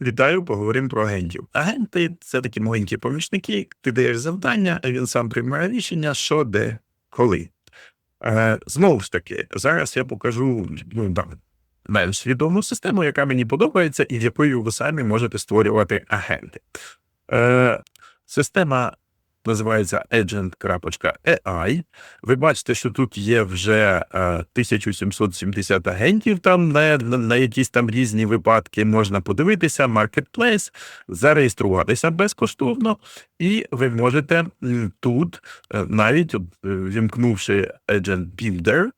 Вітаю, поговоримо про агентів. Агенти це такі маленькі помічники. Ти даєш завдання, а він сам приймає рішення, що де, коли. Е, знову ж таки, зараз я покажу ну, там, менш відому систему, яка мені подобається, і в якою ви самі можете створювати агенти. Е, система називається agent.ai. Ви бачите, що тут є вже е, 1770 агентів, там на, на, якісь там різні випадки. Можна подивитися, marketplace, зареєструватися безкоштовно, і ви можете тут, е, навіть е, вімкнувши Agent Builder,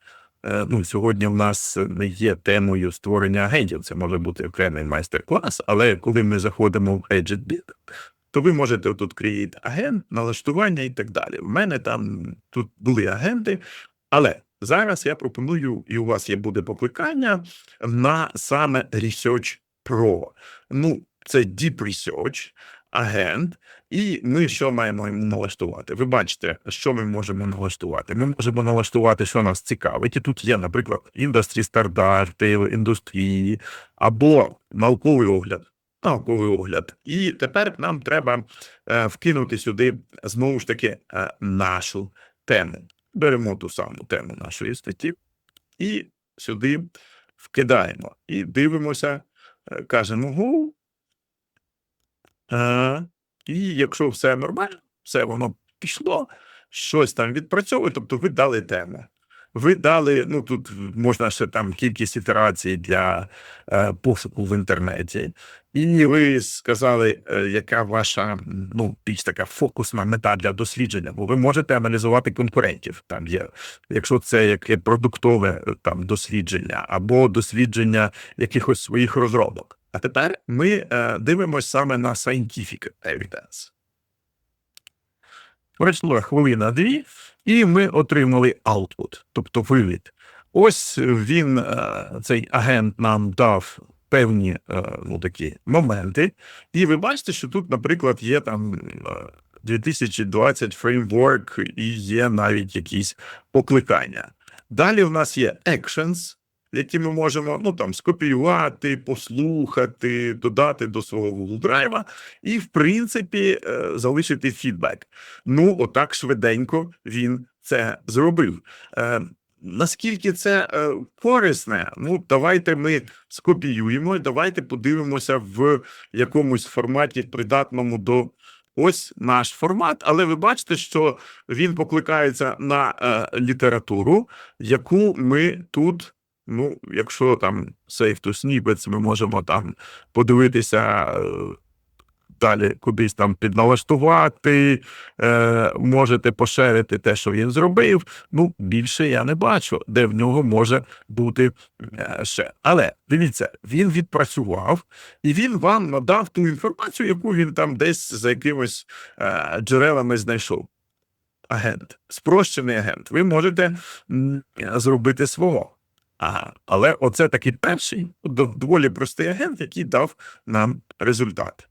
е, ну, сьогодні в нас не є темою створення агентів, це може бути окремий майстер-клас, але коли ми заходимо в Agent Builder, то ви можете тут create агент, налаштування і так далі. У мене там тут були агенти, але зараз я пропоную, і у вас є буде покликання на саме Research Pro. Ну, це Deep Research агент, і ми що маємо налаштувати? Ви бачите, що ми можемо налаштувати? Ми можемо налаштувати, що нас цікавить. І тут є, наприклад, індустрі стандарти, індустрії або науковий огляд науковий огляд. І тепер нам треба е, вкинути сюди знову ж таки е, нашу тему. Беремо ту саму тему нашої статті і сюди вкидаємо. І дивимося, е, кажемо. Е, і якщо все нормально, все воно пішло, щось там відпрацьовує, тобто ви дали тему. Ви дали, ну тут можна ще там кількість ітерацій для е, пошуку в інтернеті, і ви сказали, е, яка ваша ну більш така фокусна мета для дослідження, бо ви можете аналізувати конкурентів. Там є, якщо це яке продуктове е, там дослідження або дослідження якихось своїх розробок. А тепер ми е, дивимося саме на scientific evidence. Пройшло хвилина дві, і ми отримали output, тобто вивід. Ось він, е, цей агент нам дав певні е, ну, такі моменти. І ви бачите, що тут, наприклад, є там е, 2020 фреймворк і є навіть якісь покликання. Далі в нас є actions, які ми можемо ну, там, скопіювати, послухати, додати до свого Google Drive і, в принципі, е, залишити фідбек. Ну, отак швиденько він це зробив. Е, Наскільки це е, корисне, ну давайте ми скопіюємо, давайте подивимося в якомусь форматі придатному до ось наш формат. Але ви бачите, що він покликається на е, літературу, яку ми тут. Ну, якщо там save to snippets, ми можемо там подивитися е, далі кудись там підналаштувати, е, можете поширити те, що він зробив. Ну, більше я не бачу, де в нього може бути е, ще. Але дивіться, він відпрацював і він вам надав ту інформацію, яку він там десь за якимось е, джерелами знайшов. Агент, спрощений агент. Ви можете зробити свого. Ага, але оце такий перший доволі простий агент, який дав нам результат.